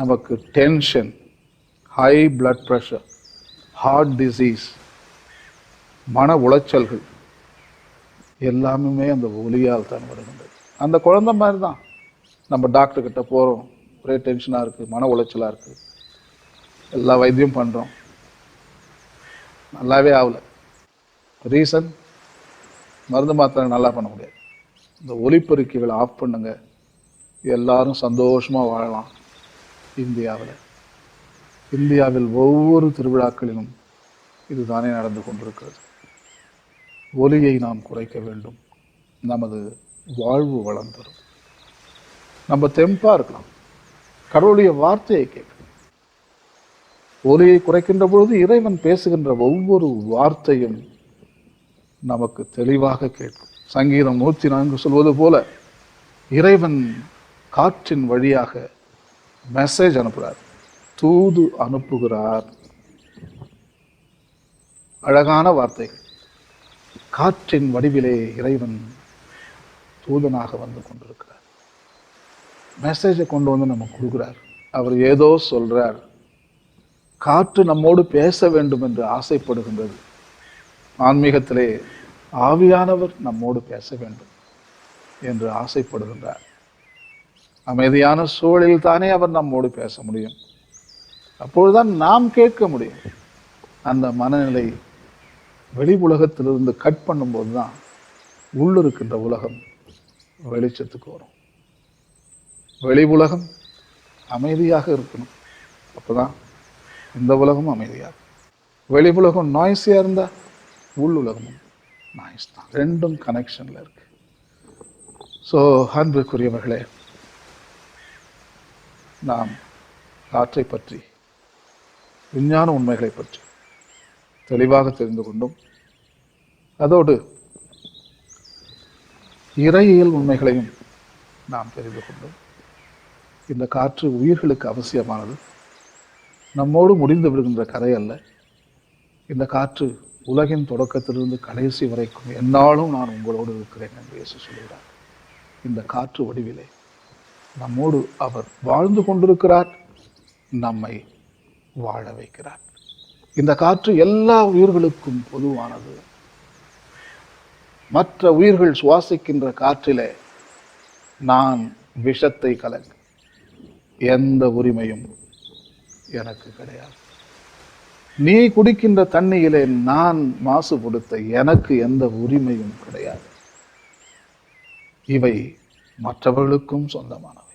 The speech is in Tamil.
நமக்கு tension high blood pressure heart disease மன உளைச்சல்கள் எல்லாமே அந்த ஒலியால் தான் வருகின்றது. அந்த குழந்தை மாதிரி தான் நம்ம டாக்டர்கிட்ட போகிறோம் ஒரே டென்ஷனாக இருக்குது மன உளைச்சலாக இருக்குது எல்லா வைத்தியம் பண்ணுறோம் நல்லாவே ஆகல. ரீசன் மருந்து மாத்திரை நல்லா பண்ண முடியாது. இந்த ஒலிப்பெருக்கிகளை ஆஃப் பண்ணுங்கள் எல்லாரும் சந்தோஷமாக வாழலாம். இந்தியாவில். இந்தியாவில் ஒவ்வொரு திருவிழாக்களிலும் இதுதானே நடந்து கொண்டிருக்கிறது. ஒலியை நாம் குறைக்க வேண்டும். நமது வாழ்வு வளம் பெறும் நம்ம தெம்பாக இருக்கலாம். கடவுளுடைய வார்த்தையை கேட்கணும் ஒலியை குறைக்கின்ற பொழுது இறைவன் பேசுகின்ற ஒவ்வொரு வார்த்தையும் நமக்கு தெளிவாக கேட்கும். சங்கீதம் நூற்றி நான்கு சொல்வது போல இறைவன் காற்றின் வழியாக மெசேஜ் அனுப்புகிறார் தூது அனுப்புகிறார். அழகான வார்த்தைகள். காற்றின் வடிவிலே இறைவன் தூதனாக வந்து கொண்டிருக்கிறார். மெசேஜை கொண்டு வந்து நம்ம கொடுக்குறார். அவர் ஏதோ சொல்கிறார் காற்று நம்மோடு பேச வேண்டும் என்று ஆசைப்படுகின்றது. ஆன்மீகத்திலே ஆவியானவர் நம்மோடு பேச வேண்டும் என்று ஆசைப்படுகின்றார். அமைதியான சூழலில் தானே அவர் நம்மோடு பேச முடியும். அப்பொழுதுதான் நாம் கேட்க முடியும். அந்த மனநிலை வெளி உலகத்திலிருந்து கட் பண்ணும்போது தான் உள்ளிருக்கின்ற உலகம் வெளிச்சத்துக்கு வரும். வெளி உலகம் அமைதியாக இருக்கணும். அப்போதான் இந்த உலகமும் அமைதியாக வெளி உலகம் நாய்ஸியாக இருந்தால் உள் உலகமும் நாய்ஸ் தான். ரெண்டும் கனெக்ஷனில் இருக்கு. ஸோ அன்புக்குரியவர்களே நாம் காற்றை பற்றி விஞ்ஞான உண்மைகளை பற்றி தெளிவாக தெரிந்து கொண்டோம். அதோடு இறையியல் உண்மைகளையும் நாம் தெரிந்து கொண்டோம். இந்த காற்று உயிர்களுக்கு அவசியமானது. நம்மோடு முடிந்து விடுகின்ற கதை அல்ல. இந்த காற்று உலகின் தொடக்கத்திலிருந்து கடைசி வரைக்கும் என்னாலும் நான் உங்களோடு இருக்கிறேன் என்று இயேசு சொல்கிறார். இந்த காற்று வடிவிலே நம்மோடு அவர் வாழ்ந்து கொண்டிருக்கிறார் நம்மை வாழ வைக்கிறார். இந்த காற்று எல்லா உயிர்களுக்கும் பொதுவானது. மற்ற உயிர்கள் சுவாசிக்கின்ற காற்றிலே நான் விஷத்தை கலக்க எந்த உரிமையும் எனக்கு கிடையாது. நீ குடிக்கின்ற தண்ணியிலே நான் மாசுபடுத்த எனக்கு எந்த உரிமையும் கிடையாது. இவை மற்றவர்களுக்கும் சொந்தமானவர்.